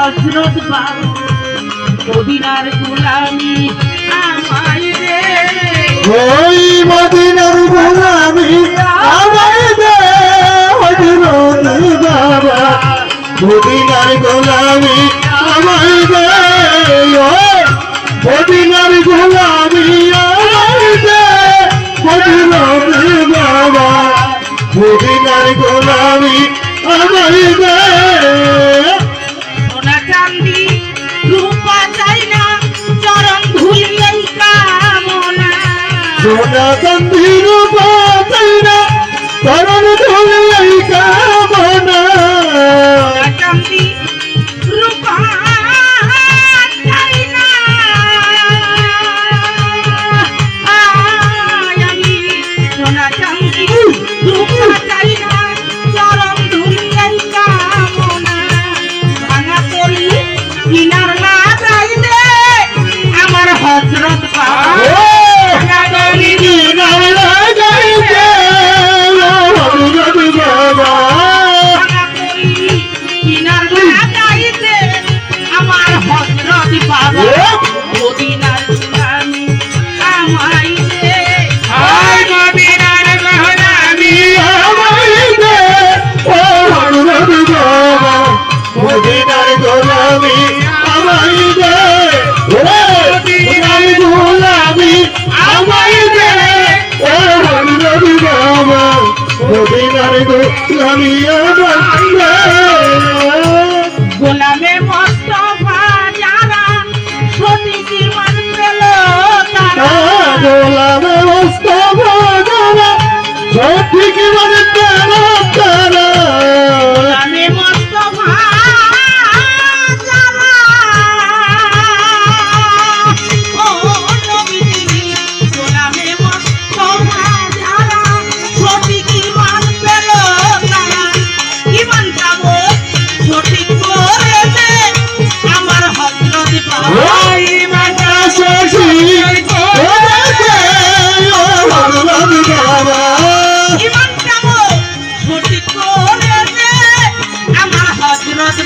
হজরত বাবু, মদিনার গোলামি আমায় রে ওই মদিনার গোলামি আমায় দে, হজরত বাবা। মদিনার গোলামি আমায় দে মদিনার গোলামি আমায় দে, হজরত বাবা। মদিনার গোলামি আমায় দে। నా తండ్రి రూపా Hallelujah.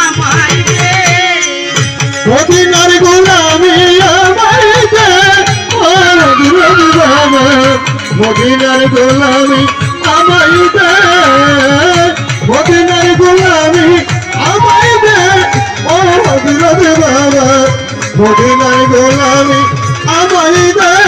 আমায় দে। অধিনার গোলামি আমায় দে। মদিনার গোলামি আমায় দে। মদিনার গোলামি আমায় দে। ও হজরত বাবা মদিনার গোলামি আমায় দে।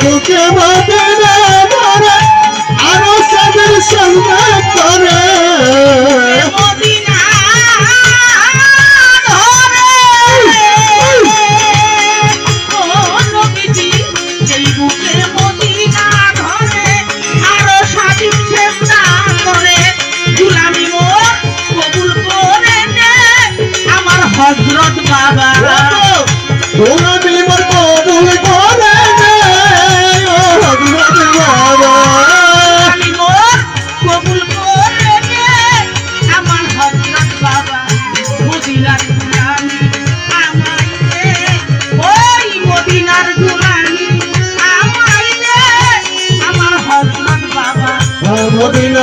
que bater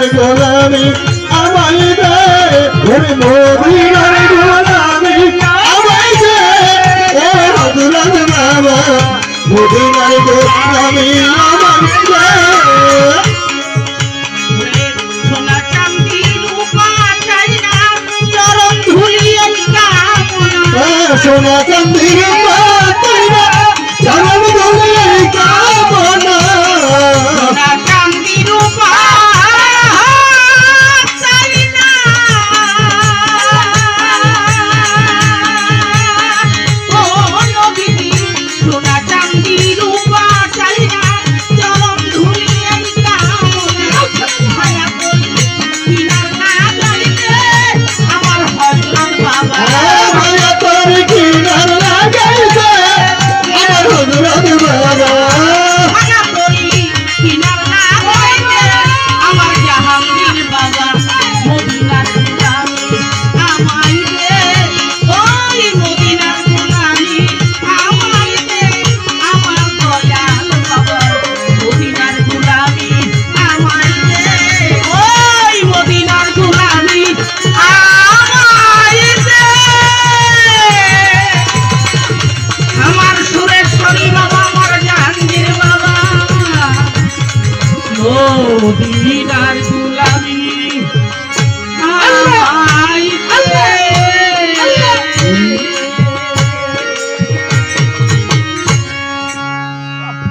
মদিনার গোলামি আমায় দে। ওরে মদিনার গোলামি আমায় দে। ও হযরত বাবা মদিনার গোলামি আমায় দে। সোনা চান্দির মদিনার